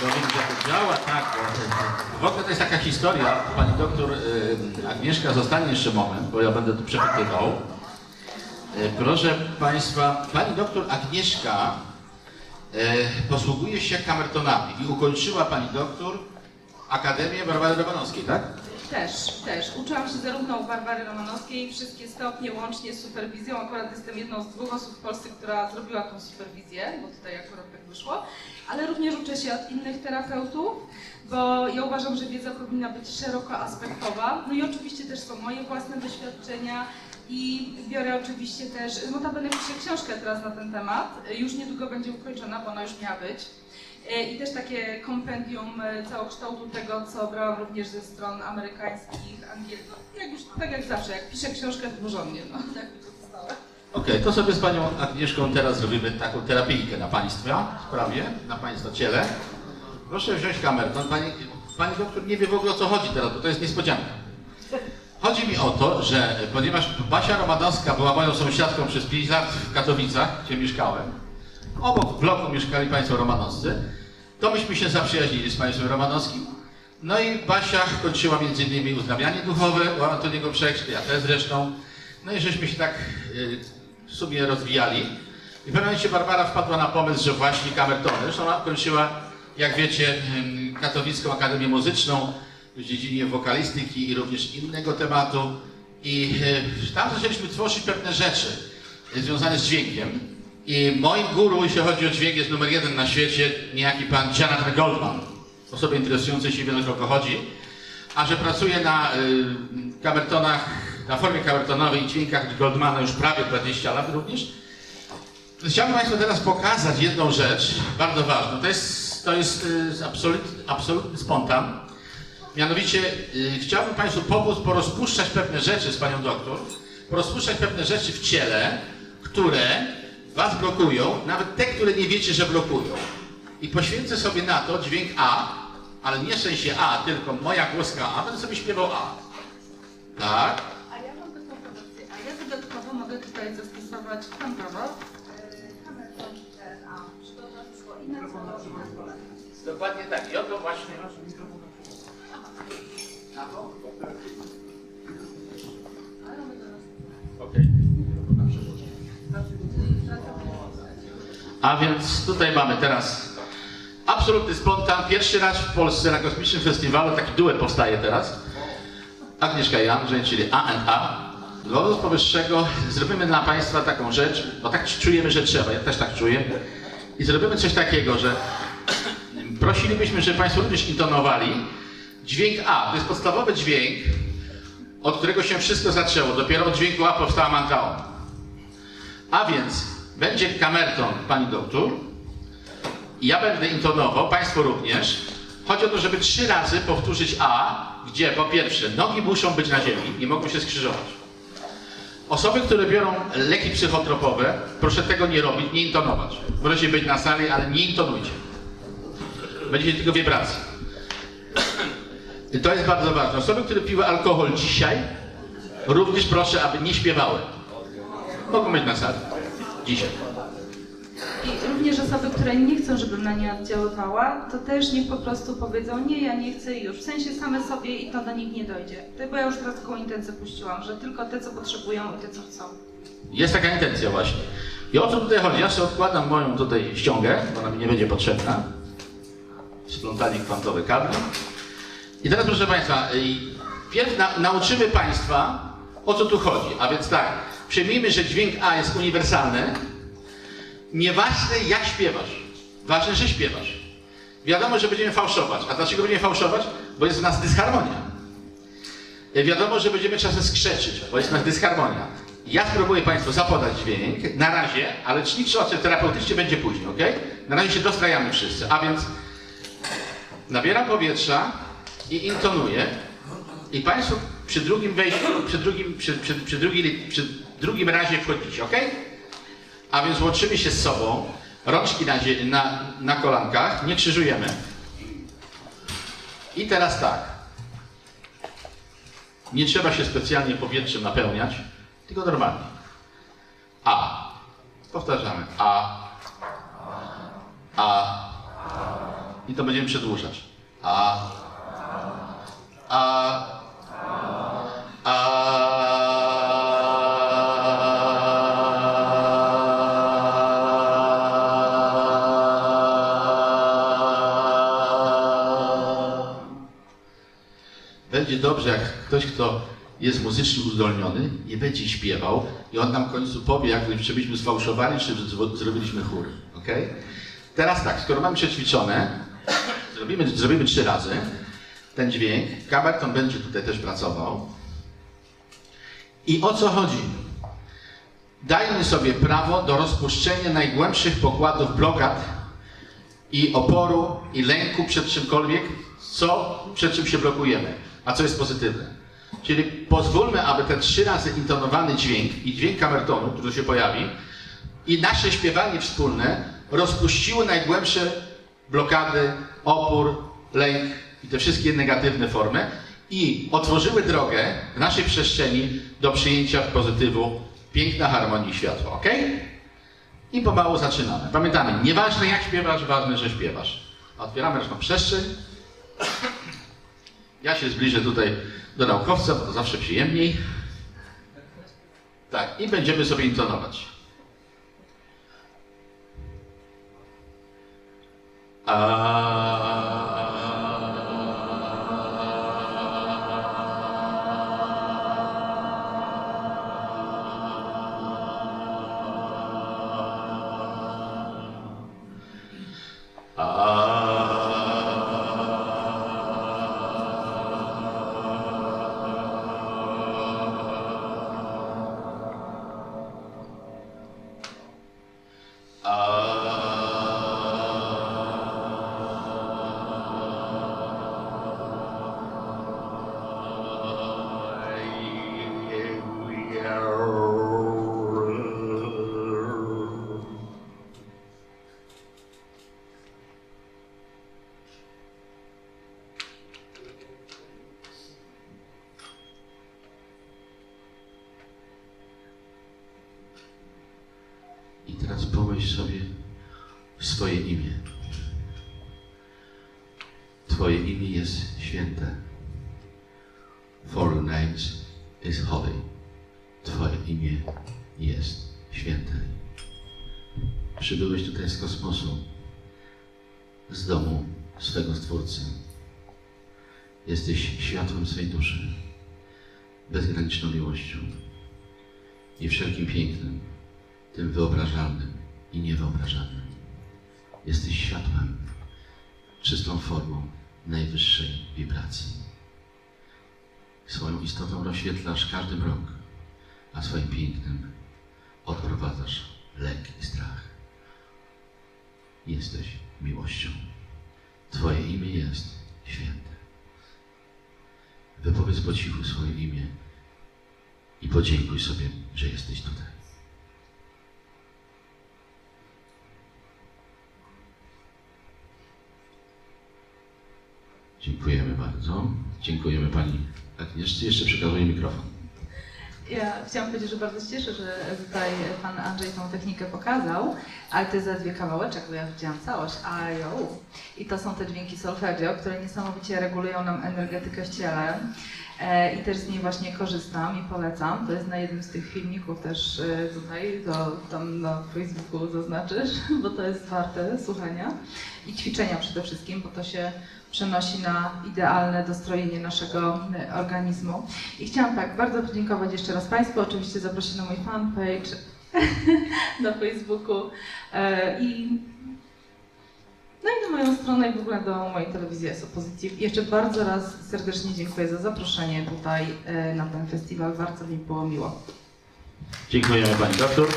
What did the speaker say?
To działa, tak. W ogóle to jest taka historia, pani doktor y, Agnieszka zostanie jeszcze moment, bo ja będę tu przepytywał. Y, Proszę Państwa, pani doktor Agnieszka y, posługuje się kamertonami i ukończyła pani doktor Akademię Barbary Romanowskiej, tak? Też, też. Uczyłam się zarówno u Barbary Romanowskiej, wszystkie stopnie łącznie z superwizją. Akurat jestem jedną z dwóch osób w Polsce, która zrobiła tą superwizję, bo tutaj akurat tak wyszło. Ale również uczę się od innych terapeutów, bo ja uważam, że wiedza powinna być szeroko aspektowa. No i oczywiście też są moje własne doświadczenia i biorę oczywiście też, notabene piszę książkę teraz na ten temat. Już niedługo będzie ukończona, bo ona już miała być. E, I też takie kompendium e, całokształtu tego, co brałam również ze stron amerykańskich, angielskich. Jak już, tak jak zawsze, jak piszę książkę, to porządnie, no, tak mi to. Okej, to sobie z panią Agnieszką teraz zrobimy taką terapijkę na państwa sprawie, na państwa ciele. Proszę wziąć kamerę. Pani, pani doktor nie wie w ogóle o co chodzi teraz, bo to jest niespodzianka. Chodzi mi o to, że ponieważ Basia Romanowska była moją sąsiadką przez 5 lat w Katowicach, gdzie mieszkałem, obok w bloku mieszkali państwo romanowscy, to myśmy się zaprzyjaźnili z państwem romanowskim. No i Basia kończyła między innymi uzdrawianie duchowe u Antoniego Przekrzty, ja też zresztą. No i żeśmy się tak y, w sumie rozwijali. I w pewnym momencie Barbara wpadła na pomysł, że właśnie kamertony. Zresztą ona kończyła, jak wiecie, ym, Katowicką Akademię Muzyczną w dziedzinie wokalistyki i również innego tematu. I y, tam zaczęliśmy tworzyć pewne rzeczy y, związane z dźwiękiem. I moim guru, jeśli chodzi o dźwięk, jest numer jeden na świecie, niejaki pan Jonathan Goldman. Osoby interesujące się kogo chodzi. A że pracuje na y, kamertonach, na formie kamertonowej i dźwiękach Goldmana już prawie 20 lat również, chciałbym Państwu teraz pokazać jedną rzecz, bardzo ważną. To jest, to jest y, absolut, absolutny spontan. Mianowicie y, chciałbym Państwu pomóc porozpuszczać pewne rzeczy z Panią doktor, porozpuszczać pewne rzeczy w ciele, które Was blokują, nawet te, które nie wiecie, że blokują. I poświęcę sobie na to dźwięk A, ale nie w sensie A, tylko moja głoska A, będę sobie śpiewał A. Tak? A ja mam taką propozycję, a ja dodatkowo mogę tutaj zastosować kwantowo. Dokładnie tak. I oto właśnie. Na to? A więc tutaj mamy teraz absolutny spontan. Pierwszy raz w Polsce na kosmicznym festiwalu taki duet powstaje teraz. Agnieszka i Andrzej, czyli A&A. Z powyższego zrobimy dla Państwa taką rzecz, bo tak czujemy, że trzeba. Ja też tak czuję. I zrobimy coś takiego, że prosilibyśmy, żeby Państwo również intonowali dźwięk A. To jest podstawowy dźwięk, od którego się wszystko zaczęło. Dopiero od dźwięku A powstała mantra. A więc będzie kamerton pani doktor. i Ja będę intonował, Państwo również. Chodzi o to, żeby trzy razy powtórzyć A, gdzie po pierwsze nogi muszą być na ziemi, nie mogą się skrzyżować. Osoby, które biorą leki psychotropowe, proszę tego nie robić, nie intonować. Możecie być na sali, ale nie intonujcie. Będziecie tylko wibracji. To jest bardzo ważne. Osoby, które piły alkohol dzisiaj, również proszę, aby nie śpiewały. Mogą być na sali. Dzisiaj. I również osoby, które nie chcą, żebym na nie oddziaływała, to też niech po prostu powiedzą, nie, ja nie chcę i już. W sensie same sobie i to do nich nie dojdzie. To, bo ja już teraz taką intencję puściłam, że tylko te, co potrzebują i te, co chcą. Jest taka intencja właśnie. I o co tutaj chodzi? Ja sobie odkładam moją tutaj ściągę, bo ona mi nie będzie potrzebna. Splątanie kwantowe kabli. I teraz proszę Państwa, pierw na, nauczymy Państwa, o co tu chodzi. A więc tak, przyjmijmy, że dźwięk A jest uniwersalny. Nieważne jak śpiewasz, ważne, że śpiewasz. Wiadomo, że będziemy fałszować. A dlaczego będziemy fałszować? Bo jest w nas dysharmonia. Y, Wiadomo, że będziemy czasem skrzeczyć, bo jest w nas dysharmonia. Ja spróbuję Państwu zapodać dźwięk, na razie, ale oczy terapeutycznie będzie później, ok? Na razie się dostrajamy wszyscy, a więc nabieram powietrza i intonuję i Państwo przy drugim wejściu, przy drugim, przy, przy, przy, drugi, przy drugim razie wchodzicie, ok? A więc łączymy się z sobą, rączki na, na, na kolankach, nie krzyżujemy. I teraz tak. Nie trzeba się specjalnie powietrzem napełniać, tylko normalnie. A. Powtarzamy. A. A. i to będziemy przedłużać. A. A. Będzie dobrze, jak ktoś, kto jest muzycznie uzdolniony, nie będzie śpiewał i on nam w końcu powie, jak, czy byśmy sfałszowali, czy zrobiliśmy chór. Okay? Teraz tak, skoro mamy przećwiczone, zrobimy, zrobimy trzy razy ten dźwięk. Kamerton będzie tutaj też pracował. I o co chodzi? Dajmy sobie prawo do rozpuszczenia najgłębszych pokładów blokad i oporu, i lęku przed czymkolwiek, co, przed czym się blokujemy, a co jest pozytywne. Czyli pozwólmy, aby ten trzy razy intonowany dźwięk i dźwięk kamertonu, który się pojawi, i nasze śpiewanie wspólne rozpuściły najgłębsze blokady, opór, lęk i te wszystkie negatywne formy i otworzyły drogę w naszej przestrzeni do przyjęcia pozytywu, piękna harmonii światła, ok? I pomału zaczynamy. Pamiętamy, nieważne jak śpiewasz, ważne, że śpiewasz. Otwieramy naszą przestrzeń. Ja się zbliżę tutaj do naukowca, bo to zawsze przyjemniej. Tak, i będziemy sobie intonować. I teraz pomyśl sobie swoje imię. Twoje imię jest święte. For your names is holy. Twoje imię jest święte. Przybyłeś tutaj z kosmosu, z domu swego Stwórcy. Jesteś światłem swej duszy, bezgraniczną miłością i wszelkim pięknem, tym wyobrażalnym i niewyobrażalnym. Jesteś światłem, czystą formą najwyższej wibracji. Swoją istotą rozświetlasz każdy mrok, a swoim pięknem odprowadzasz lęk i strach. Jesteś miłością. Twoje imię jest święte. Wypowiedz po cichu swoje imię i podziękuj sobie, że jesteś tutaj. Dziękujemy bardzo. Dziękujemy Pani Agnieszce. Jeszcze przekazuję mikrofon. Ja chciałam powiedzieć, że bardzo się cieszę, że tutaj pan Andrzej tą technikę pokazał, ale to jest za dwie kawałeczek, bo ja widziałam całość. A jo. I to są te dźwięki solfeggio, które niesamowicie regulują nam energetykę w ciele. E, I też z niej właśnie korzystam i polecam. To jest na jednym z tych filmików też e, tutaj, to tam na Facebooku zaznaczysz, bo to jest warte słuchania i ćwiczenia przede wszystkim, bo to się przenosi na idealne dostrojenie naszego e, organizmu. I chciałam tak bardzo podziękować jeszcze raz Państwu, oczywiście zaprosić na mój fanpage na Facebooku e, i no i na moją stronę i w ogóle do mojej telewizji. Jeszcze bardzo raz serdecznie dziękuję za zaproszenie tutaj e, na ten festiwal. Bardzo mi było miło. Dziękujemy Pani Doktor.